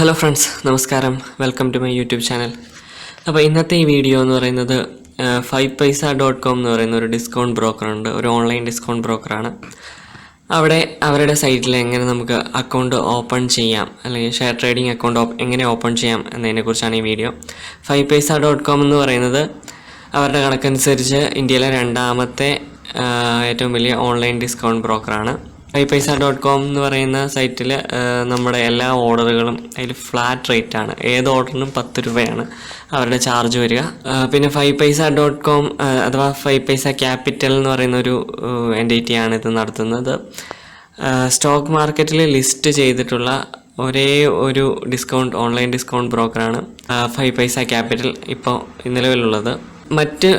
Hello friends നമസ്കാരം. Welcome to my YouTube channel അപ്പോൾ ഇന്നത്തെ ഈ വീഡിയോ എന്ന് പറയുന്നത് ഫൈവ് പൈസ ഡോട്ട് കോം എന്ന് പറയുന്ന ഒരു ഡിസ്കൗണ്ട് ബ്രോക്കറുണ്ട് ഒരു ഓൺലൈൻ ഡിസ്കൗണ്ട് ബ്രോക്കറാണ് അവിടെ അവരുടെ സൈറ്റിൽ എങ്ങനെ നമുക്ക് അക്കൗണ്ട് ഓപ്പൺ ചെയ്യാം അല്ലെങ്കിൽ ഷെയർ ട്രേഡിംഗ് അക്കൗണ്ട് എങ്ങനെ ഓപ്പൺ ചെയ്യാം എന്നതിനെക്കുറിച്ചാണ് ഈ video five paisa dot com എന്ന് പറയുന്നത് അവരുടെ കണക്കനുസരിച്ച് ഇന്ത്യയിലെ രണ്ടാമത്തെ ഏറ്റവും വലിയ ഓൺലൈൻ ഡിസ്കൗണ്ട് ബ്രോക്കറാണ് ഫൈവ് പൈസ ഡോട്ട് കോം എന്ന് പറയുന്ന സൈറ്റിൽ നമ്മുടെ എല്ലാ ഓർഡറുകളും അതിൽ ഫ്ലാറ്റ് റേറ്റ് ആണ് ഏത് ഓർഡറിനും പത്ത് രൂപയാണ് അവരുടെ ചാർജ് വരിക. പിന്നെ ഫൈവ് പൈസ ഡോട്ട് കോം അഥവാ ഫൈവ് പൈസ ക്യാപിറ്റൽ എന്ന് പറയുന്ന ഒരു എന്റിറ്റിയാണ് ഇത് നടത്തുന്നത്. സ്റ്റോക്ക് മാർക്കറ്റിൽ ലിസ്റ്റ് ചെയ്തിട്ടുള്ള ഒരേ ഒരു ഡിസ്കൗണ്ട് ഓൺലൈൻ ഡിസ്കൗണ്ട് ബ്രോക്കറാണ് ഫൈവ് പൈസ ക്യാപിറ്റൽ ഇപ്പോൾ നിലവിലുള്ളത്. മറ്റ്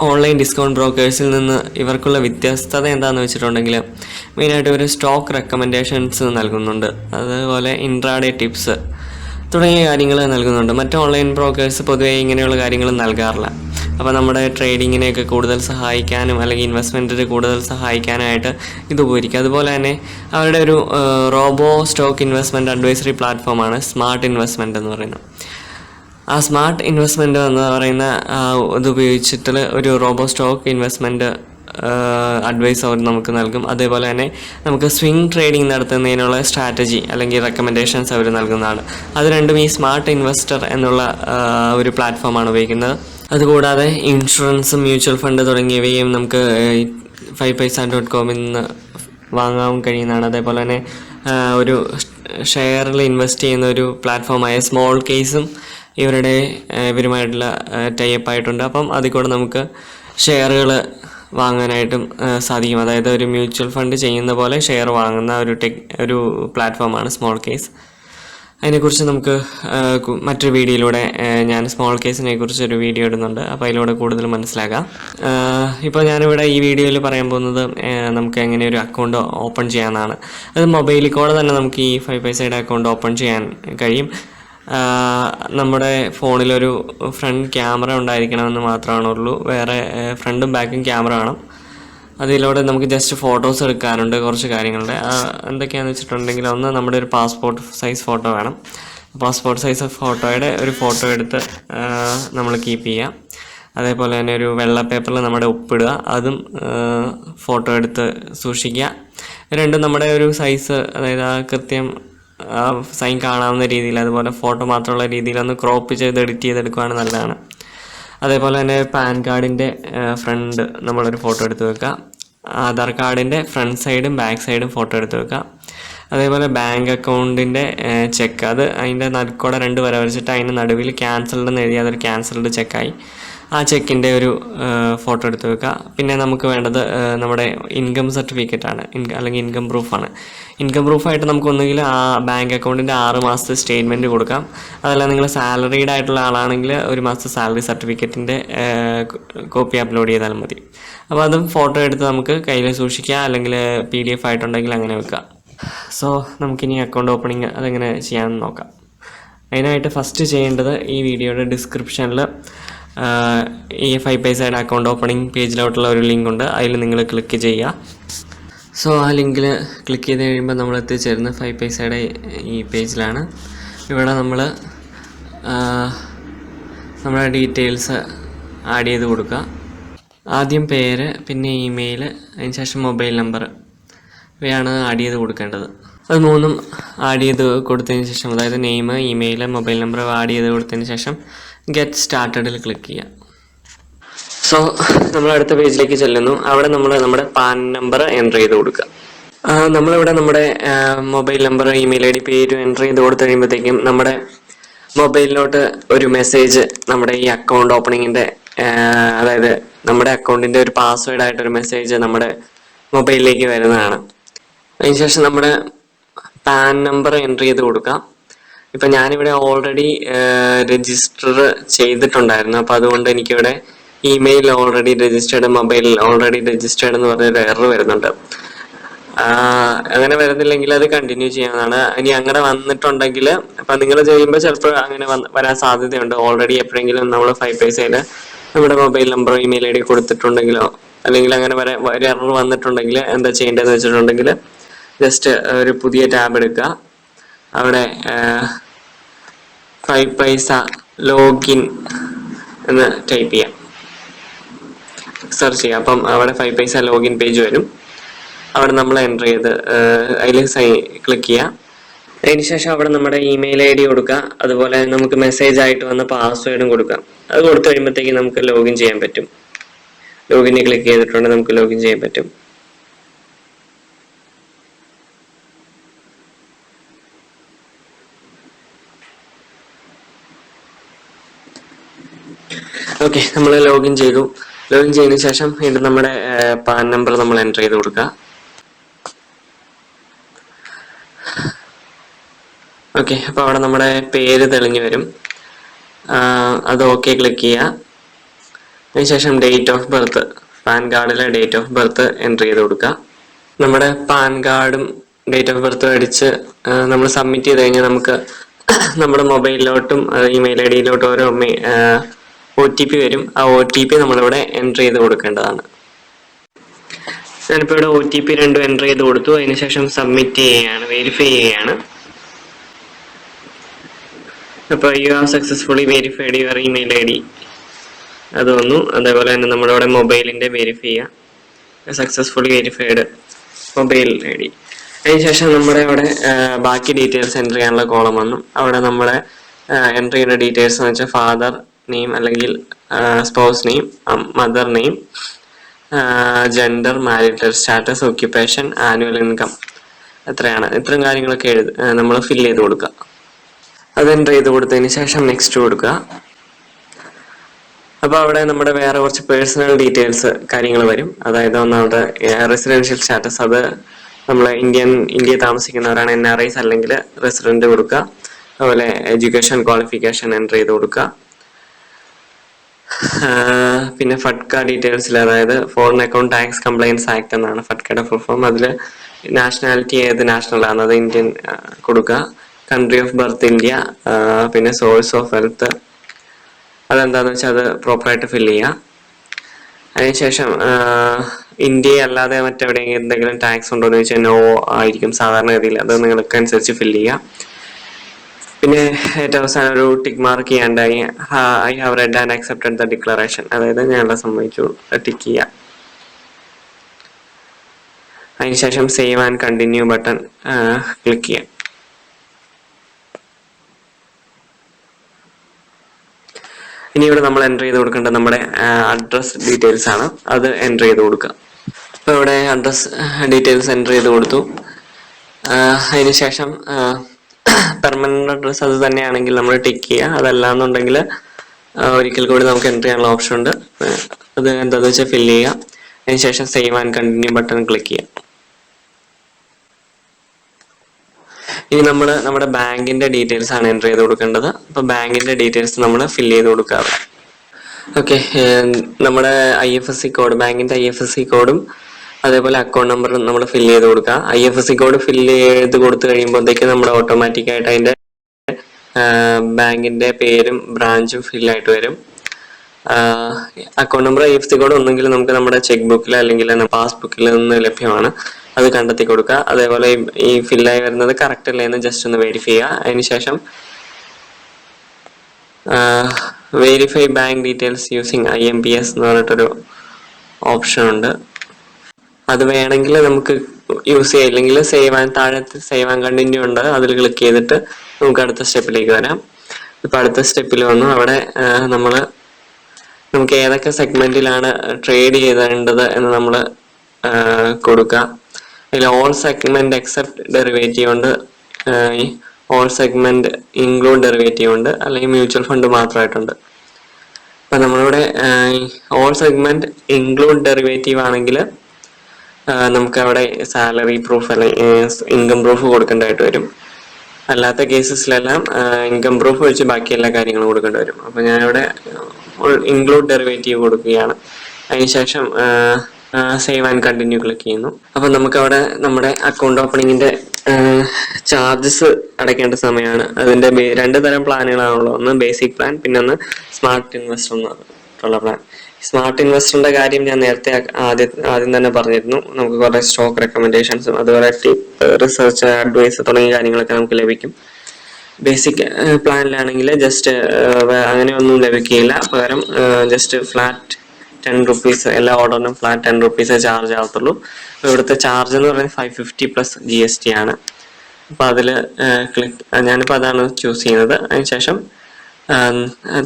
ഓൺലൈൻ ഡിസ്കൗണ്ട് ബ്രോക്കേഴ്സിൽ നിന്ന് ഇവർക്കുള്ള വ്യത്യസ്തത എന്താണെന്ന് വെച്ചിട്ടുണ്ടെങ്കിൽ മെയിനായിട്ട് ഇവർ സ്റ്റോക്ക് റെക്കമെൻഡേഷൻസ് നൽകുന്നുണ്ട്. അതുപോലെ ഇൻട്രാഡേ ടിപ്സ് തുടങ്ങിയ കാര്യങ്ങൾ നൽകുന്നുണ്ട്. മറ്റ് ഓൺലൈൻ ബ്രോക്കേഴ്സ് പൊതുവേ ഇങ്ങനെയുള്ള കാര്യങ്ങൾ നൽകാറില്ല. അപ്പോൾ നമ്മുടെ ട്രേഡിങ്ങിനെയൊക്കെ കൂടുതൽ സഹായിക്കാനും അല്ലെങ്കിൽ ഇൻവെസ്റ്റ്മെന്റിന് കൂടുതൽ സഹായിക്കാനായിട്ട് ഇത് ഉപകരിക്കും. അതുപോലെ തന്നെ അവരുടെ ഒരു റോബോ സ്റ്റോക്ക് ഇൻവെസ്റ്റ്മെന്റ് അഡ്വൈസറി പ്ലാറ്റ്ഫോമാണ് സ്മാർട്ട് ഇൻവെസ്റ്റ്മെന്റ് എന്ന് പറയുന്നത്. ആ സ്മാർട്ട് ഇൻവെസ്റ്റ്മെന്റ് എന്ന് പറയുന്ന ഇത് ഉപയോഗിച്ചിട്ട് ഒരു റോബോ സ്റ്റോക്ക് ഇൻവെസ്റ്റ്മെന്റ് അഡ്വൈസ് അവർ നമുക്ക് നൽകും. അതേപോലെ തന്നെ നമുക്ക് സ്വിംഗ് ട്രേഡിംഗ് നടത്തുന്നതിനുള്ള സ്ട്രാറ്റജി അല്ലെങ്കിൽ റെക്കമെൻഡേഷൻസ് അവർ നൽകുന്നതാണ്. അത് രണ്ടും ഈ സ്മാർട്ട് ഇൻവെസ്റ്റർ എന്നുള്ള ഒരു പ്ലാറ്റ്ഫോമാണ് ഉപയോഗിക്കുന്നത്. അതുകൂടാതെ ഇൻഷുറൻസ് മ്യൂച്വൽ ഫണ്ട് തുടങ്ങിയവയും നമുക്ക് ഫൈവ് പൈസ ഡോട്ട് കോമിൽ നിന്ന് വാങ്ങാൻ കഴിയുന്നതാണ്. അതേപോലെ തന്നെ ഒരു ഷെയറിൽ ഇൻവെസ്റ്റ് ചെയ്യുന്ന ഒരു പ്ലാറ്റ്ഫോമായ സ്മോൾ കേസും ഇവരുടെ ഇവരുമായിട്ടുള്ള ടൈപ്പ് ആയിട്ടുണ്ട്. അപ്പം അതിൽ കൂടെ നമുക്ക് ഷെയറുകൾ വാങ്ങാനായിട്ടും സാധിക്കും. അതായത് ഒരു മ്യൂച്വൽ ഫണ്ട് ചെയ്യുന്ന പോലെ ഷെയർ വാങ്ങുന്ന ഒരു ടെക് ഒരു പ്ലാറ്റ്ഫോമാണ് സ്മോൾ കേസ്. അതിനെക്കുറിച്ച് നമുക്ക് മറ്റൊരു വീഡിയോയിലൂടെ ഞാൻ സ്മോൾ കേസിനെ കുറിച്ച് ഒരു വീഡിയോ ഇടുന്നുണ്ട്. അപ്പോൾ അതിലൂടെ കൂടുതൽ മനസ്സിലാക്കാം ഇപ്പോൾ ഞാനിവിടെ ഈ വീഡിയോയിൽ പറയാൻ പോകുന്നത് നമുക്ക് എങ്ങനെ ഒരു അക്കൗണ്ട് ഓപ്പൺ ചെയ്യാമെന്നാണ്. അത് മൊബൈലിൽ കൂടെ തന്നെ നമുക്ക് ഈ ഫൈവ് പൈസയുടെ അക്കൗണ്ട് ഓപ്പൺ ചെയ്യാൻ കഴിയും. നമ്മുടെ ഫോണിലൊരു ഫ്രണ്ട് ക്യാമറ ഉണ്ടായിരിക്കണമെന്ന് മാത്രമാണുള്ളൂ. വേറെ ഫ്രണ്ടും ബാക്കും ക്യാമറ വേണം. അതിലൂടെ നമുക്ക് ജസ്റ്റ് ഫോട്ടോസ് എടുക്കാനുണ്ട് കുറച്ച് കാര്യങ്ങളുടെ. എന്തൊക്കെയാണെന്ന് വെച്ചിട്ടുണ്ടെങ്കിൽ ഒന്ന് നമ്മുടെ ഒരു പാസ്പോർട്ട് സൈസ് ഫോട്ടോ വേണം. പാസ്പോർട്ട് സൈസ് ഫോട്ടോയുടെ ഒരു ഫോട്ടോ എടുത്ത് നമ്മൾ കീപ്പ് ചെയ്യാം. അതേപോലെ തന്നെ ഒരു വെള്ള പേപ്പറിൽ നമ്മുടെ ഒപ്പിടുക അതും ഫോട്ടോ എടുത്ത് സൂക്ഷിക്കുക. രണ്ടും നമ്മുടെ ഒരു സൈസ് അതായത് ആ കൃത്യം സൈൻ കാണാവുന്ന രീതിയിൽ അതുപോലെ ഫോട്ടോ മാത്രമുള്ള രീതിയിൽ ഒന്ന് ക്രോപ്പ് ചെയ്ത് എഡിറ്റ് ചെയ്തെടുക്കുകയാണ് നല്ലതാണ്. അതേപോലെ തന്നെ പാൻ കാർഡിന്റെ ഫ്രണ്ട് നമ്മളൊരു ഫോട്ടോ എടുത്ത് വെക്കുക. ആധാർ കാർഡിന്റെ ഫ്രണ്ട് സൈഡും ബാക്ക് സൈഡും ഫോട്ടോ എടുത്ത് വെക്കുക. അതേപോലെ ബാങ്ക് അക്കൗണ്ടിന്റെ ചെക്ക് അത് അതിന്റെ നടുക്കോടെ രണ്ട് വര വരച്ചിട്ട് അതിന്റെ നടുവിൽ ക്യാൻസൽഡ് എന്ന് എഴുതി അതൊരു ക്യാൻസൽഡ് ചെക്കായി ആ ചെക്കിന്റെ ഒരു ഫോട്ടോ എടുത്ത് വെക്കുക. പിന്നെ നമുക്ക് വേണ്ടത് നമ്മുടെ ഇൻകം സർട്ടിഫിക്കറ്റ് ആണ്. അല്ലെങ്കിൽ ഇൻകം പ്രൂഫാണ് ഇൻകം പ്രൂഫായിട്ട് നമുക്ക് ഒന്നുകിൽ ആ ബാങ്ക് അക്കൗണ്ടിന്റെ ആറ് മാസത്തെ സ്റ്റേറ്റ്മെന്റ് കൊടുക്കാം. അതല്ല നിങ്ങൾ സാലറീഡ് ആയിട്ടുള്ള ആളാണെങ്കിൽ ഒരു മാസത്തെ സാലറി സർട്ടിഫിക്കറ്റിന്റെ കോപ്പി അപ്ലോഡ് ചെയ്താൽ മതി. അപ്പോൾ അതും ഫോട്ടോ എടുത്ത് നമുക്ക് കയ്യിൽ സൂക്ഷിക്കുക അല്ലെങ്കിൽ പി ഡി എഫ് ആയിട്ടുണ്ടെങ്കിൽ അങ്ങനെ വെക്കുക. സോ നമുക്കിനി അക്കൗണ്ട് ഓപ്പണിങ് അതെങ്ങനെ ചെയ്യാമെന്ന് നോക്കാം. അതിനായിട്ട് ഫസ്റ്റ് ചെയ്യേണ്ടത് ഈ വീഡിയോയുടെ ഡിസ്ക്രിപ്ഷനിൽ ഈ ഫൈവ് പൈസയുടെ അക്കൗണ്ട് ഓപ്പണിംഗ് പേജിലോട്ടുള്ള ഒരു ലിങ്ക് ഉണ്ട്. അതിൽ നിങ്ങൾ ക്ലിക്ക് ചെയ്യുക. സോ ആ ലിങ്കിൽ ക്ലിക്ക് ചെയ്ത് കഴിയുമ്പോൾ നമ്മൾ എത്തിച്ചേരുന്ന ഫൈവ് പൈസയുടെ ഈ പേജിലാണ് ഇവിടെ നമ്മൾ നമ്മുടെ ഡീറ്റെയിൽസ് ആഡ് ചെയ്ത് കൊടുക്കുക. ആദ്യം പേര് പിന്നെ ഇമെയിൽ അതിന് ശേഷം മൊബൈൽ നമ്പർ ഇവയാണ് ആഡ് ചെയ്ത് കൊടുക്കേണ്ടത്. അത് മൂന്നും ആഡ് ചെയ്ത് കൊടുത്തതിന് ശേഷം അതായത് name email mobile number add ചെയ്ത് കൊടുത്തതിന് ശേഷം ഗെറ്റ് സ്റ്റാർട്ടഡിൽ ക്ലിക്ക് ചെയ്യുക സോ നമ്മൾ അടുത്ത പേജിലേക്ക് ചെല്ലുന്നു. അവിടെ നമ്മൾ നമ്മുടെ പാൻ നമ്പർ എന്റർ ചെയ്ത് കൊടുക്കുക. നമ്മളിവിടെ നമ്മുടെ mobile number email I D പേര് എന്റർ ചെയ്ത് കൊടുത്തു കഴിയുമ്പോഴത്തേക്കും നമ്മുടെ മൊബൈലിലോട്ട് ഒരു മെസ്സേജ് നമ്മുടെ ഈ അക്കൗണ്ട് ഓപ്പണിങ്ങിന്റെ അതായത് നമ്മുടെ അക്കൗണ്ടിന്റെ ഒരു പാസ്വേഡ് ആയിട്ടൊരു മെസ്സേജ് നമ്മുടെ മൊബൈലിലേക്ക് വരുന്നതാണ്. അതിനുശേഷം നമ്മുടെ പാൻ നമ്പർ എന്റർ ചെയ്ത് കൊടുക്കാം. ഇപ്പം ഞാനിവിടെ ഓൾറെഡി രജിസ്റ്റർ ചെയ്തിട്ടുണ്ടായിരുന്നു. അപ്പോൾ അതുകൊണ്ട് എനിക്കിവിടെ email already registered mobile already registered എന്ന് പറഞ്ഞൊരു എറർ വരുന്നുണ്ട്. അങ്ങനെ വരുന്നില്ലെങ്കിൽ അത് കണ്ടിന്യൂ ചെയ്യാവുന്നതാണ്. ഇനി അങ്ങനെ വന്നിട്ടുണ്ടെങ്കിൽ അപ്പം നിങ്ങൾ ചെയ്യുമ്പോൾ ചിലപ്പോൾ അങ്ങനെ വരാൻ സാധ്യതയുണ്ട്. ഓൾറെഡി എപ്പോഴെങ്കിലും നമ്മൾ ഫൈവ് പൈസയിൽ നമ്മുടെ മൊബൈൽ നമ്പറോ ഇമെയിൽ ഐ ഡി കൊടുത്തിട്ടുണ്ടെങ്കിലോ അല്ലെങ്കിൽ അങ്ങനെ വരെ ഒരു എറർ വന്നിട്ടുണ്ടെങ്കിൽ എന്താ ചെയ്യേണ്ടതെന്ന് വെച്ചിട്ടുണ്ടെങ്കിൽ ജസ്റ്റ് ഒരു പുതിയ ടാബ് എടുക്കുക. അവിടെ ഫൈവ് പൈസ ലോഗിൻ എന്ന് ടൈപ്പ് ചെയ്യാം. സെർച്ച് ചെയ്യാം. അപ്പം അവിടെ ഫൈവ് പൈസ ലോഗിൻ പേജ് വരും. അവിടെ നമ്മൾ എന്റർ ചെയ്ത് അതിൽ സൈ ക്ലിക്ക് ചെയ്യുക അതിനുശേഷം അവിടെ നമ്മുടെ ഇമെയിൽ ഐ ഡി കൊടുക്കുക അതുപോലെ നമുക്ക് മെസ്സേജ് ആയിട്ട് വന്ന പാസ്വേഡും കൊടുക്കാം. അത് കൊടുത്തു കഴിയുമ്പോഴത്തേക്ക് നമുക്ക് ലോഗിൻ ചെയ്യാൻ പറ്റും. ലോഗിൻ ക്ലിക്ക് ചെയ്തിട്ടുണ്ടെങ്കിൽ നമുക്ക് ലോഗിൻ ചെയ്യാൻ പറ്റും. ഓക്കെ നമ്മൾ ലോഗിൻ ചെയ്തു. ലോഗിൻ ചെയ്തതിനു ശേഷം വീണ്ടും നമ്മുടെ പാൻ നമ്പർ നമ്മൾ എന്റർ ചെയ്ത് കൊടുക്കുക ഓക്കെ അപ്പോൾ അവിടെ നമ്മുടെ പേര് തെളിഞ്ഞു വരും. അത് ഓക്കെ ക്ലിക്ക് ചെയ്യുക അതിനുശേഷം ഡേറ്റ് ഓഫ് ബർത്ത് പാൻ കാർഡിലെ ഡേറ്റ് ഓഫ് ബർത്ത് എന്റർ ചെയ്ത് കൊടുക്കുക നമ്മുടെ പാൻ കാർഡും ഡേറ്റ് ഓഫ് ബർത്തും അടിച്ച് നമ്മൾ സബ്മിറ്റ് ചെയ്ത് കഴിഞ്ഞാൽ നമുക്ക് നമ്മുടെ മൊബൈലിലോട്ടും ഇമെയിൽ ഐ ഡിയിലോട്ടും ഓരോ ഒ ടി പി വരും. ആ ഒ ടി പി നമ്മളിവിടെ എന്റർ ചെയ്ത് കൊടുക്കേണ്ടതാണ്. ഞാനിപ്പോൾ ഇവിടെ ഒ ടി പി രണ്ടും എന്റർ ചെയ്ത് കൊടുത്തു. അതിനുശേഷം സബ്മിറ്റ് ചെയ്യുകയാണ് വെരിഫൈ ചെയ്യുകയാണ്. അപ്പോൾ you are successfully verified your email ID D അത് വന്നു. അതേപോലെ തന്നെ നമ്മളിവിടെ മൊബൈലിന്റെ വെരിഫൈ ചെയ്യുക successfully verified mobile I D അതിനുശേഷം നമ്മുടെ അവിടെ ബാക്കി ഡീറ്റെയിൽസ് എന്റർ ചെയ്യാനുള്ള കോളം വന്നു. അവിടെ നമ്മുടെ എന്റർ ചെയ്യുന്ന ഡീറ്റെയിൽസ് എന്ന് വെച്ചാൽ ഫാദർ നെയിം അല്ലെങ്കിൽ spouse name mother name gender marital status occupation annual income എത്രയാണ്? ഇത്രയും കാര്യങ്ങളൊക്കെ എഴുതി നമ്മൾ ഫിൽ ചെയ്ത് കൊടുക്കുക. അത് എന്റർ ചെയ്ത് കൊടുത്തതിന് ശേഷം നെക്സ്റ്റ് കൊടുക്കുക. അപ്പോൾ അവിടെ നമ്മുടെ വേറെ കുറച്ച് പേഴ്സണൽ ഡീറ്റെയിൽസ് കാര്യങ്ങൾ വരും. അതായത് ഒന്നാമത് റെസിഡൻഷ്യൽ സ്റ്റാറ്റസ് അത് നമ്മൾ ഇന്ത്യൻ ഇന്ത്യയിൽ താമസിക്കുന്നവരാണ് എൻ ആർ ഐസ് അല്ലെങ്കിൽ റെസിഡന്റ് കൊടുക്കുക. അതുപോലെ എഡ്യൂക്കേഷൻ ക്വാളിഫിക്കേഷൻ എന്റർ ചെയ്ത് കൊടുക്കുക. പിന്നെ ഫട്ക ഡീറ്റെയിൽസിൽ അതായത് foreign account tax compliance act എന്നാണ് ഫട്കയുടെ ഫുൾ ഫോം അതിൽ നാഷണാലിറ്റി ഏത് നാഷണൽ ആണ്? അത് ഇന്ത്യൻ കൊടുക്കുക. കൺട്രി ഓഫ് ബർത്ത് ഇന്ത്യ പിന്നെ സോഴ്സ് ഓഫ് വെൽത്ത് അതെന്താന്ന് വെച്ചാൽ അത് പ്രോപ്പറായിട്ട് ഫില്ല് ചെയ്യുക അതിനുശേഷം ഇന്ത്യ അല്ലാതെ മറ്റെവിടെയെങ്കിലും എന്തെങ്കിലും ടാക്സ് ഉണ്ടോ എന്ന് ചോദിച്ചാൽ നോ ആയിരിക്കും സാധാരണഗതിയിൽ. അത് നിങ്ങൾക്ക് അനുസരിച്ച് ഫില്ല് ചെയ്യുക പിന്നെ ഏറ്റവും അവസാനം ഒരു tick mark ചെയ്യാണ്ടായി I have read and accepted the declaration അതായത് ഞാനത് സമ്മതിച്ചു. ടിക്ക് ചെയ്യുക അതിനുശേഷം save and continue button click ചെയ്യാം. ഇനി ഇവിടെ നമ്മൾ എന്റർ ചെയ്ത് കൊടുക്കേണ്ടത് നമ്മുടെ അഡ്രസ് ഡീറ്റെയിൽസ് ആണ്. അത് എന്റർ ചെയ്ത് കൊടുക്കുക. അപ്പോൾ ഇവിടെ അഡ്രസ് ഡീറ്റെയിൽസ് എന്റർ ചെയ്ത് കൊടുത്തു. അതിനുശേഷം പെർമനന്റ് അഡ്രസ് അത് തന്നെയാണെങ്കിൽ നമ്മൾ ടിക്ക് ചെയ്യുക. അതല്ല എന്നുണ്ടെങ്കിൽ ഒരിക്കൽ കൂടി നമുക്ക് എന്റർ ചെയ്യാനുള്ള ഓപ്ഷൻ ഉണ്ട്. അത് എന്താണെന്ന് വെച്ചാൽ ഫില്ല് ചെയ്യുക. അതിനുശേഷം save and continue button click ചെയ്യുക. ഇനി നമ്മൾ നമ്മുടെ ബാങ്കിന്റെ ഡീറ്റെയിൽസ് ആണ് എന്റർ ചെയ്ത് കൊടുക്കേണ്ടത്. അപ്പോൾ ബാങ്കിന്റെ ഡീറ്റെയിൽസ് നമ്മൾ ഫില്ല് ചെയ്ത് കൊടുക്കുക ഓക്കെ നമ്മുടെ I F S C code ബാങ്കിന്റെ ഐ എഫ് എസ് സി കോഡും അതേപോലെ അക്കൗണ്ട് നമ്പർ നമ്മൾ ഫില്ല് ചെയ്ത് കൊടുക്കുക. I F S C code fill ചെയ്ത് കൊടുത്തു കഴിയുമ്പോഴത്തേക്ക് നമ്മൾ ഓട്ടോമാറ്റിക് ആയിട്ട് അതിന്റെ ബാങ്കിന്റെ പേരും ബ്രാഞ്ചും ഫില്ലായിട്ട് വരും. Account number I F C code ഒന്നെങ്കിൽ നമുക്ക് നമ്മുടെ ചെക്ക് ബുക്കിൽ അല്ലെങ്കിൽ പാസ്ബുക്കിൽ നിന്ന് ലഭ്യമാണ്. അത് കണ്ടെത്തി കൊടുക്കുക. അതേപോലെ ഈ- ഫില്ലായി വരുന്നത് കറക്റ്റ് അല്ലേ എന്ന് ജസ്റ്റ് ഒന്ന് വെരിഫൈ ചെയ്യുക. അതിനുശേഷം verify bank details using I M P S എന്ന് പറഞ്ഞിട്ടൊരു ഓപ്ഷൻ ഉണ്ട്. അത് വേണമെങ്കിൽ നമുക്ക് യൂസ് ചെയ്യാം. ഇല്ലെങ്കിൽ സേവ് ആൻഡ് താഴത്ത് സേവ് ആൻഡ് കണ്ടിന്യൂ ഉണ്ട്. അതിൽ ക്ലിക്ക് ചെയ്തിട്ട് നമുക്ക് അടുത്ത സ്റ്റെപ്പിലേക്ക് വരാം. ഇപ്പൊ അടുത്ത സ്റ്റെപ്പിൽ വന്നു. അവിടെ നമ്മൾ നമുക്ക് ഏതൊക്കെ സെഗ്മെന്റിലാണ് ട്രേഡ് ചെയ്തേണ്ടത് എന്ന് നമ്മൾ കൊടുക്കുക അതിൽ ഓൾ സെഗ്മെന്റ് എക്സെപ്റ്റ് ഡെറിവേറ്റീവ് ഉണ്ട്. ഓൾ സെഗ്മെന്റ് ഇൻക്ലൂഡ് ഡെറിവേറ്റീവ് ഉണ്ട്. അല്ലെങ്കിൽ മ്യൂച്വൽ ഫണ്ട് മാത്രമായിട്ടുണ്ട്. അപ്പൊ നമ്മളിവിടെ ഓൾ സെഗ്മെന്റ് ഇൻക്ലൂഡ് ഡെറിവേറ്റീവ് ആണെങ്കിൽ നമുക്ക് അവിടെ സാലറി പ്രൂഫ് അല്ലെങ്കിൽ ഇൻകം പ്രൂഫ് കൊടുക്കേണ്ടതായിട്ട് വരും. അല്ലാത്ത കേസസിലെല്ലാം ഇൻകം പ്രൂഫ് വെച്ച് ബാക്കി എല്ലാ കാര്യങ്ങളും കൊടുക്കേണ്ടി വരും. അപ്പം ഞാനിവിടെ ഇൻക്ലൂഡ് ഡെറിവേറ്റീവ് കൊടുക്കുകയാണ്. അതിനുശേഷം സേവ് ആൻഡ് കണ്ടിന്യൂ ക്ലിക്ക് ചെയ്യുന്നു. അപ്പം നമുക്ക് അവിടെ നമ്മുടെ അക്കൗണ്ട് ഓപ്പണിങ്ങിന്റെ ചാർജസ് അടയ്ക്കേണ്ട സമയമാണ്. അതിന്റെ രണ്ട് തരം പ്ലാനുകളാണുള്ളത് ഒന്ന് ബേസിക് പ്ലാൻ പിന്നെ ഒന്ന് സ്മാർട്ട് ഇൻവെസ്റ്റർ എന്നുള്ള പ്ലാൻ സ്മാർട്ട് ഇൻവെസ്റ്ററിന്റെ കാര്യം ഞാൻ നേരത്തെ ആദ്യം ആദ്യം തന്നെ പറഞ്ഞിരുന്നു. നമുക്ക് കുറെ സ്റ്റോക്ക് റെക്കമെൻഡേഷൻസും അതുപോലെ റിസർച്ച് അഡ്വൈസ് തുടങ്ങിയ കാര്യങ്ങളൊക്കെ നമുക്ക് ലഭിക്കും. ബേസിക് പ്ലാനിലാണെങ്കിൽ ജസ്റ്റ് അങ്ങനെയൊന്നും ലഭിക്കുകയില്ല. പകരം ജസ്റ്റ് ഫ്ലാറ്റ് ടെൻ റുപ്പീസ് എല്ലാ ഓർഡറിനും ഫ്ലാറ്റ് ടെൻ റുപ്പീസേ ചാർജ് ആവത്തുള്ളൂ അപ്പോൾ ഇവിടുത്തെ ചാർജ് എന്ന് പറയുന്നത് five fifty plus G S T ആണ്. അപ്പോൾ അതിൽ ക്ലിക്ക് ഞാനിപ്പോൾ അതാണ് ചൂസ് ചെയ്യുന്നത്. അതിനുശേഷം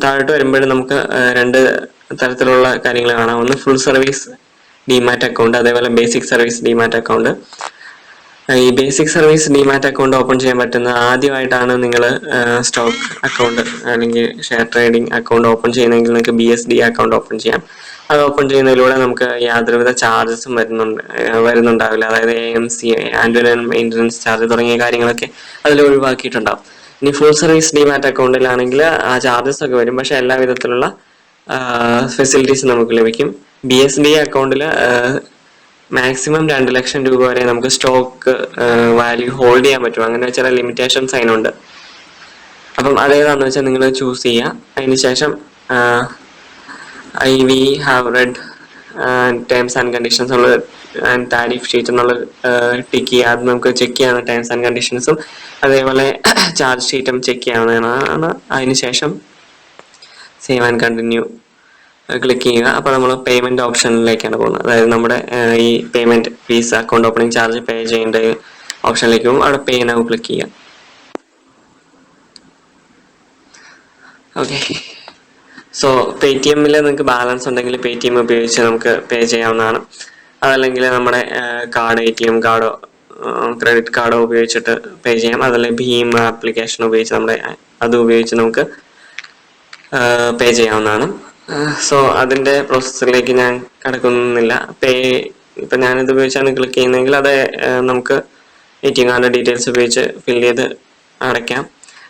താഴോട്ട് വരുമ്പോഴും നമുക്ക് രണ്ട് തരത്തിലുള്ള കാര്യങ്ങൾ കാണാം. ഒന്ന് ഫുൾ സർവീസ് ഡിമാറ്റ് അക്കൗണ്ട് അതേപോലെ ബേസിക് സർവീസ് ഡിമാറ്റ് അക്കൗണ്ട് ഈ basic service demat account open ചെയ്യാൻ പറ്റുന്ന ആദ്യമായിട്ടാണ് നിങ്ങൾ സ്റ്റോക്ക് അക്കൗണ്ട് അല്ലെങ്കിൽ ഷെയർ ട്രേഡിംഗ് അക്കൗണ്ട് ഓപ്പൺ ചെയ്യുന്നതെങ്കിൽ നിങ്ങൾക്ക് B S D account open ചെയ്യാം. അത് ഓപ്പൺ ചെയ്യുന്നതിലൂടെ നമുക്ക് യാതൊരുവിധ ചാർജസും വരുന്നുണ്ട് വരുന്നുണ്ടാവില്ല. അതായത് A M C annual maintenance charge തുടങ്ങിയ കാര്യങ്ങളൊക്കെ അതിൽ ഒഴിവാക്കിയിട്ടുണ്ടാവും. ഇനി ഫുൾ സർവീസ് ഡിമാറ്റ് അക്കൗണ്ടിലാണെങ്കിൽ ആ ചാർജസ് ഒക്കെ വരും. പക്ഷെ എല്ലാ വിധത്തിലുള്ള ഫെസിലിറ്റീസ് നമുക്ക് ലഭിക്കും. ബി എസ് ഡി അക്കൗണ്ടിൽ മാക്സിമം രണ്ട് ലക്ഷം രൂപ വരെ നമുക്ക് സ്റ്റോക്ക് വാല്യൂ ഹോൾഡ് ചെയ്യാൻ പറ്റും. അങ്ങനെ ചില ലിമിറ്റേഷൻസ് അതിനുണ്ട് അപ്പം അതേതാണെന്ന് വെച്ചാൽ നിങ്ങൾ ചൂസ് ചെയ്യുക അതിന് ശേഷം I we have read terms and conditions നമ്മൾ ആൻഡ് താരിഫ് ഷീറ്റ് എന്നുള്ള ടിക്ക് ചെയ്യുക അത് നമുക്ക് ചെക്ക് ചെയ്യാവുന്ന ടേംസ് ആൻഡ് കണ്ടീഷൻസും അതേപോലെ ചാർജ് ഷീറ്റും ചെക്ക് ചെയ്യാവുന്നതാണ്. അതിന് ശേഷം സേവ് ആൻഡ് കണ്ടിന്യൂ ക്ലിക്ക് ചെയ്യുക. അപ്പോൾ നമ്മൾ പേയ്മെന്റ് ഓപ്ഷനിലേക്കാണ് പോകുന്നത്. അതായത് നമ്മുടെ ഈ payment fees account opening charge pay ചെയ്യേണ്ട ഓപ്ഷനിലേക്ക് പോകും. അവിടെ പേ നൗ ക്ലിക്ക് ചെയ്യുക. ഓക്കെ സോ പേ ടി എമ്മിൽ നിങ്ങൾക്ക് ബാലൻസ് ഉണ്ടെങ്കിൽ പേ ടി എം ഉപയോഗിച്ച് നമുക്ക് പേ ചെയ്യാവുന്നതാണ്. അതല്ലെങ്കിൽ നമ്മുടെ കാർഡ് എ ടി എം കാർഡോ ക്രെഡിറ്റ് കാർഡോ ഉപയോഗിച്ചിട്ട് പേ ചെയ്യാം. അതല്ലെങ്കിൽ ഭീം ആപ്ലിക്കേഷൻ ഉപയോഗിച്ച് നമ്മുടെ അത് ഉപയോഗിച്ച് നമുക്ക് പേ ചെയ്യാവുന്നതാണ്. സോ അതിന്റെ പ്രോസസ്സിലേക്ക് ഞാൻ കടക്കുന്നില്ല. പേ ഇപ്പം ഞാനിത് ഉപയോഗിച്ചാണ് ക്ലിക്ക് ചെയ്യുന്നതെങ്കിൽ അത് നമുക്ക് A T M card details ഉപയോഗിച്ച് ഫിൽ ചെയ്ത് അടയ്ക്കാം.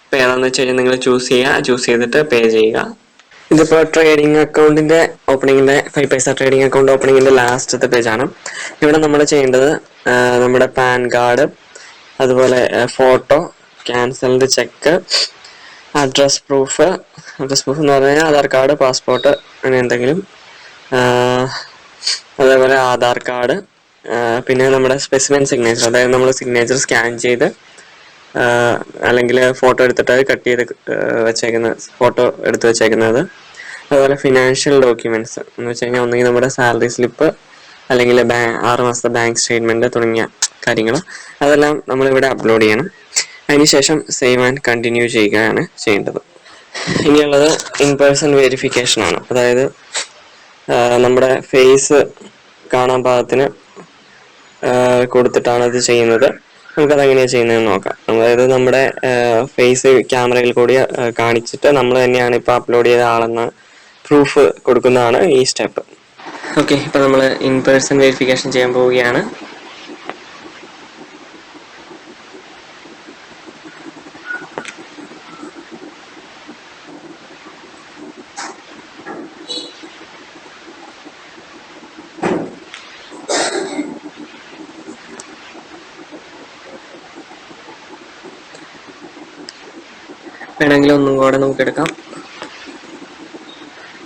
അപ്പോൾ ഏതാണെന്ന് വെച്ച് കഴിഞ്ഞാൽ നിങ്ങൾ ചൂസ് ചെയ്യുക ചൂസ് ചെയ്തിട്ട് പേ ചെയ്യുക. ഇതിപ്പോൾ ട്രേഡിംഗ് അക്കൗണ്ടിന്റെ ഓപ്പണിങ്ങിന്റെ ഫൈവ് പൈസ ട്രേഡിംഗ് അക്കൗണ്ട് ഓപ്പണിങ്ങിന്റെ ലാസ്റ്റത്തെ പേജാണ് ഇവിടെ നമ്മൾ ചെയ്യേണ്ടത് നമ്മുടെ പാൻ കാർഡ് അതുപോലെ photo ക്യാൻസലിന്റെ cheque address proof address proof എന്ന് പറഞ്ഞാൽ ആധാർ കാർഡ് പാസ്പോർട്ട് അങ്ങനെ എന്തെങ്കിലും അതേപോലെ ആധാർ കാർഡ് പിന്നെ നമ്മുടെ സ്പെസിമെൻ സിഗ്നേച്ചർ അതായത് നമ്മൾ സിഗ്നേച്ചർ സ്കാൻ ചെയ്ത് അല്ലെങ്കിൽ ഫോട്ടോ എടുത്തിട്ട് കട്ട് ചെയ്ത് വെച്ചേക്കുന്ന ഫോട്ടോ എടുത്ത് വെച്ചേക്കുന്നത്. അതുപോലെ ഫിനാൻഷ്യൽ ഡോക്യുമെന്റ്സ് എന്ന് വെച്ച് കഴിഞ്ഞാൽ ഒന്നുകിൽ നമ്മുടെ സാലറി സ്ലിപ്പ് അല്ലെങ്കിൽ ബാ ആറ് മാസത്തെ ബാങ്ക് സ്റ്റേറ്റ്മെന്റ് തുടങ്ങിയ കാര്യങ്ങൾ അതെല്ലാം നമ്മളിവിടെ അപ്ലോഡ് ചെയ്യണം. അതിനുശേഷം സേവ് ആൻഡ് കണ്ടിന്യൂ ചെയ്യുകയാണ് ചെയ്യേണ്ടത്. ഇനിയുള്ളത് ഇൻ പേഴ്സൺ വെരിഫിക്കേഷൻ ആണ്. അതായത് നമ്മുടെ ഫേസ് കാണാൻ പാകത്തിന് കൊടുത്തിട്ടാണ് ഇത് ചെയ്യുന്നത്. നമുക്കത് എങ്ങനെയാണ് ചെയ്യുന്നതെന്ന് നോക്കാം. അതായത് നമ്മുടെ ഫേസ് ക്യാമറയിൽ കൂടി കാണിച്ചിട്ട് നമ്മൾ തന്നെയാണ് ഇപ്പോൾ അപ്ലോഡ് ചെയ്ത ആളെന്ന പ്രൂഫ് കൊടുക്കുന്നതാണ് ഈ സ്റ്റെപ്പ് ഓക്കെ ഇപ്പോൾ നമ്മൾ ഇൻ പേഴ്സൺ വെരിഫിക്കേഷൻ ചെയ്യാൻ പോവുകയാണ്. വേണമെങ്കിൽ ഒന്നും കൂടെ നമുക്ക് എടുക്കാം.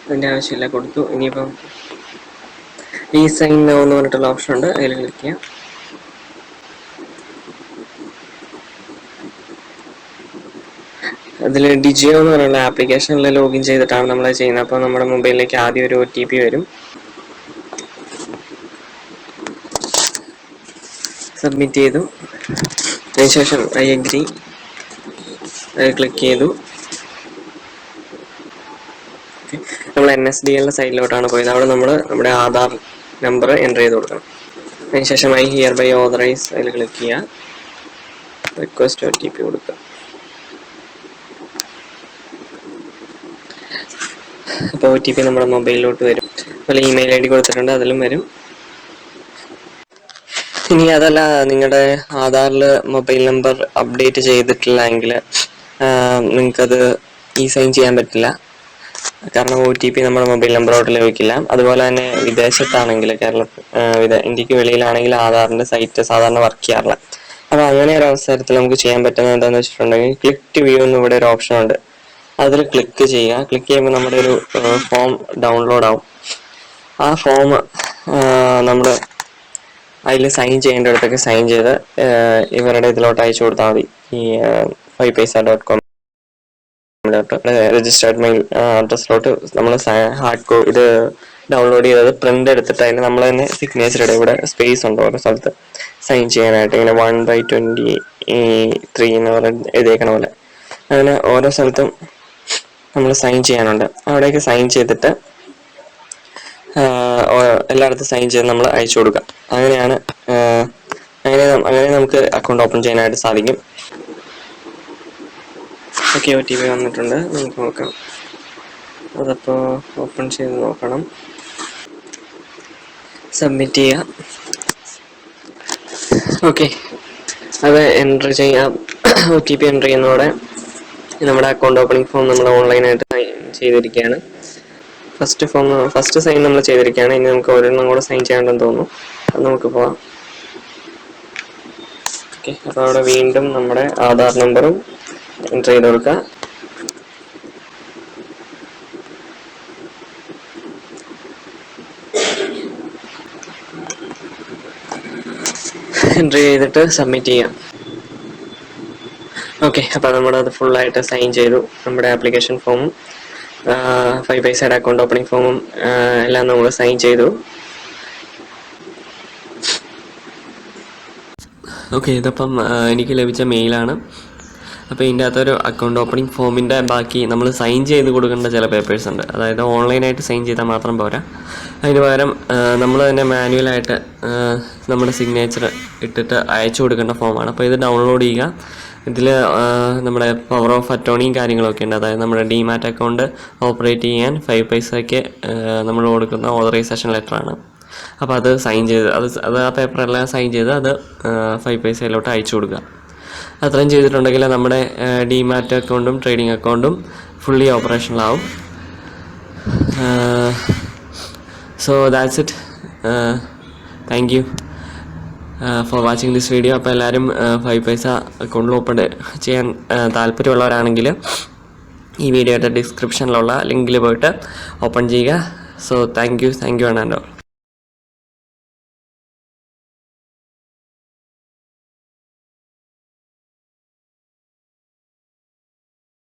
അതിന്റെ ആവശ്യമില്ല കൊടുത്തു. ഇനിയിപ്പം ഈ സൈൻ നോ എന്ന് പറഞ്ഞിട്ടുള്ള ഓപ്ഷൻ ഉണ്ട്. അതിൽ ക്ലിക്ക് ചെയ്യാം. അതിൽ ഡിജിയോ എന്ന് പറയുന്ന ആപ്ലിക്കേഷനിൽ ലോഗിൻ ചെയ്തിട്ടാണ് നമ്മൾ ചെയ്യുന്നത്. അപ്പോൾ നമ്മുടെ മൊബൈലിലേക്ക് ആദ്യം ഒരു ഒ ടി പി വരും. സബ്മിറ്റ് ചെയ്തു. അതിനുശേഷം ഐ അഗ്രി ക്ലിക്ക് ചെയ്തു Okay. നമ്മൾ എൻ എസ് ഡി എല്ലിന്റെ സൈഡിലോട്ടാണ് പോയത്. അവിടെ നമ്മൾ നമ്മുടെ ആധാർ നമ്പർ എന്റർ ചെയ്ത് കൊടുക്കണം. അതിനുശേഷം ഐ ഹിയർ ബൈ ഓതറൈസ് അതിൽ ക്ലിക്ക് ചെയ്യുക റിക്വസ്റ്റ് ഒ ടി പി കൊടുക്കുക. അപ്പോൾ ഒ ടി പി നമ്മുടെ മൊബൈലിലോട്ട് വരും. അതുപോലെ ഇമെയിൽ ഐ ഡി കൊടുത്തിട്ടുണ്ട് അതിലും വരും. ഇനി അതല്ല നിങ്ങളുടെ ആധാറിൽ മൊബൈൽ നമ്പർ അപ്ഡേറ്റ് ചെയ്തിട്ടില്ല എങ്കിൽ നിങ്ങൾക്കത് ഈ സൈൻ ചെയ്യാൻ പറ്റില്ല. കാരണം ഒ ടി പി നമ്മുടെ മൊബൈൽ നമ്പറോട്ട് ലഭിക്കില്ല. അതുപോലെ തന്നെ വിദേശത്താണെങ്കിൽ കേരള ഇന്ത്യയ്ക്ക് വെളിയിലാണെങ്കിൽ ആധാറിന്റെ സൈറ്റ് സാധാരണ വർക്ക് ചെയ്യാറില്ല. അപ്പോൾ അങ്ങനെ ഒരു അവസരത്തിൽ നമുക്ക് ചെയ്യാൻ പറ്റുന്നത് എന്താണെന്ന് വെച്ചിട്ടുണ്ടെങ്കിൽ ക്ലിക്ക് ടു വ്യൂ എന്ന് ഇവിടെ ഒരു ഓപ്ഷൻ ഉണ്ട്. അതിൽ ക്ലിക്ക് ചെയ്യുക. ക്ലിക്ക് ചെയ്യുമ്പോൾ നമ്മുടെ ഒരു ഫോം ഡൗൺലോഡ് ആവും. ആ ഫോം നമ്മൾ അതിൽ സൈൻ ചെയ്യേണ്ടടുത്തൊക്കെ സൈൻ ചെയ്ത് ഇവരുടെ ഇതിലോട്ട് അയച്ചു കൊടുത്താൽ മതി. ഈ ഫൈവ് പൈസ ഡോട്ട് കോം ഫോമിലോട്ട് രജിസ്റ്റേർഡ് മെയിൽ അഡ്രസ്സിലോട്ട് നമ്മൾ ഹാർഡ് കോ ഇത് ഡൗൺലോഡ് ചെയ്തത് പ്രിന്റ് എടുത്തിട്ട് അതിന് നമ്മൾ തന്നെ സിഗ്നേച്ചർ ഇടുക ഇവിടെ സ്പേസ് ഉണ്ട് ഓരോ സ്ഥലത്ത്. സൈൻ ചെയ്യാനായിട്ട് ഇങ്ങനെ വൺ ബൈ ട്വന്റി ത്രീ എന്ന് പറഞ്ഞ് എഴുതിയേക്കണ പോലെ. അങ്ങനെ ഓരോ സ്ഥലത്തും നമ്മൾ സൈൻ ചെയ്യാനുണ്ട്. അവിടേക്ക് സൈൻ ചെയ്തിട്ട് എല്ലായിടത്തും സൈൻ ചെയ്ത് നമ്മൾ അയച്ചു കൊടുക്കുക അങ്ങനെയാണ് അങ്ങനെ അങ്ങനെ നമുക്ക് അക്കൗണ്ട് ഓപ്പൺ ചെയ്യാനായിട്ട് സാധിക്കും. ഓക്കെ ഒ ടി പി വന്നിട്ടുണ്ട്. നമുക്ക് നോക്കാം. അതപ്പോൾ ഓപ്പൺ ചെയ്ത് നോക്കണം. സബ്മിറ്റ് ചെയ്യുക ഓക്കെ. അത് എന്റർ ചെയ്യാം. ഒ ടി പി എന്റർ ചെയ്യുന്നതോടെ നമ്മുടെ അക്കൗണ്ട് ഓപ്പണിംഗ് ഫോം നമ്മൾ ഓൺലൈനായിട്ട് ചെയ്തിരിക്കുകയാണ്. ഫസ്റ്റ് ഫോം ഫസ്റ്റ് സൈൻ നമ്മൾ ചെയ്തിരിക്കുകയാണ്. ഇനി നമുക്ക് ഒരെണ്ണം കൂടെ സൈൻ ചെയ്യാണ്ടെന്ന് തോന്നുന്നു. അത് നമുക്ക് പോവാം. ഓക്കെ. അപ്പോൾ അവിടെ വീണ്ടും നമ്മുടെ ആധാർ നമ്പറും എന്റർ ചെയ്ത് കൊടുക്കുക എന്റർ ചെയ്തിട്ട് സബ്മിറ്റ് ചെയ്യാം. ഓക്കെ അപ്പോൾ നമ്മുടെ അത് ഫുള്ളായിട്ട് സൈൻ ചെയ്തു. നമ്മുടെ ആപ്ലിക്കേഷൻ ഫോമും ഫൈവ് പൈസയുടെ അക്കൗണ്ട് ഓപ്പണിംഗ് ഫോമും എല്ലാം നമ്മൾ സൈൻ ചെയ്തു. ഓക്കെ ഇതപ്പം എനിക്ക് ലഭിച്ച മെയിലാണ് അപ്പോൾ ഇതിന്റെ അകത്തൊരു അക്കൗണ്ട് ഓപ്പണിംഗ് ഫോമിന്റെ ബാക്കി നമ്മൾ സൈൻ ചെയ്ത് കൊടുക്കേണ്ട ചില പേപ്പേഴ്സ് ഉണ്ട്. അതായത് ഓൺലൈനായിട്ട് സൈൻ ചെയ്താൽ മാത്രം പോരാ. അതിന് പകരം നമ്മൾ തന്നെ മാനുവലായിട്ട് നമ്മുടെ സിഗ്നേച്ചർ ഇട്ടിട്ട് അയച്ചു കൊടുക്കേണ്ട ഫോമാണ് അപ്പോൾ ഇത് ഡൗൺലോഡ് ചെയ്യുക. ഇതിൽ നമ്മുടെ പവർ ഓഫ് അറ്റോണിയും കാര്യങ്ങളൊക്കെ ഉണ്ട്. അതായത് നമ്മുടെ ഡിമാറ്റ് അക്കൗണ്ട് ഓപ്പറേറ്റ് ചെയ്യാൻ ഫൈവ് പൈസയ്ക്ക് നമ്മൾ കൊടുക്കുന്ന ഓതറൈസേഷൻ ലെറ്ററാണ് അപ്പോൾ അത് സൈൻ ചെയ്ത് അത് അത് ആ പേപ്പറെല്ലാം സൈൻ ചെയ്ത് അത് ഫൈവ് പൈസയിലോട്ട് അയച്ചു കൊടുക്കുക. അത്രയും ചെയ്തിട്ടുണ്ടെങ്കിൽ നമ്മുടെ ഡിമാറ്റ് അക്കൗണ്ടും ട്രേഡിംഗ് അക്കൗണ്ടും fully ഓപ്പറേഷണലാവും so that's it thank you for watching this video അപ്പോൾ എല്ലാവരും ഫൈവ് പൈസ അക്കൗണ്ടിൽ ഓപ്പൺ ചെയ്യാൻ താല്പര്യമുള്ളവരാണെങ്കിൽ ഈ വീഡിയോയുടെ ഡിസ്ക്രിപ്ഷനിലുള്ള ലിങ്കിൽ പോയിട്ട് ഓപ്പൺ ചെയ്യുക. So thank you thank you and all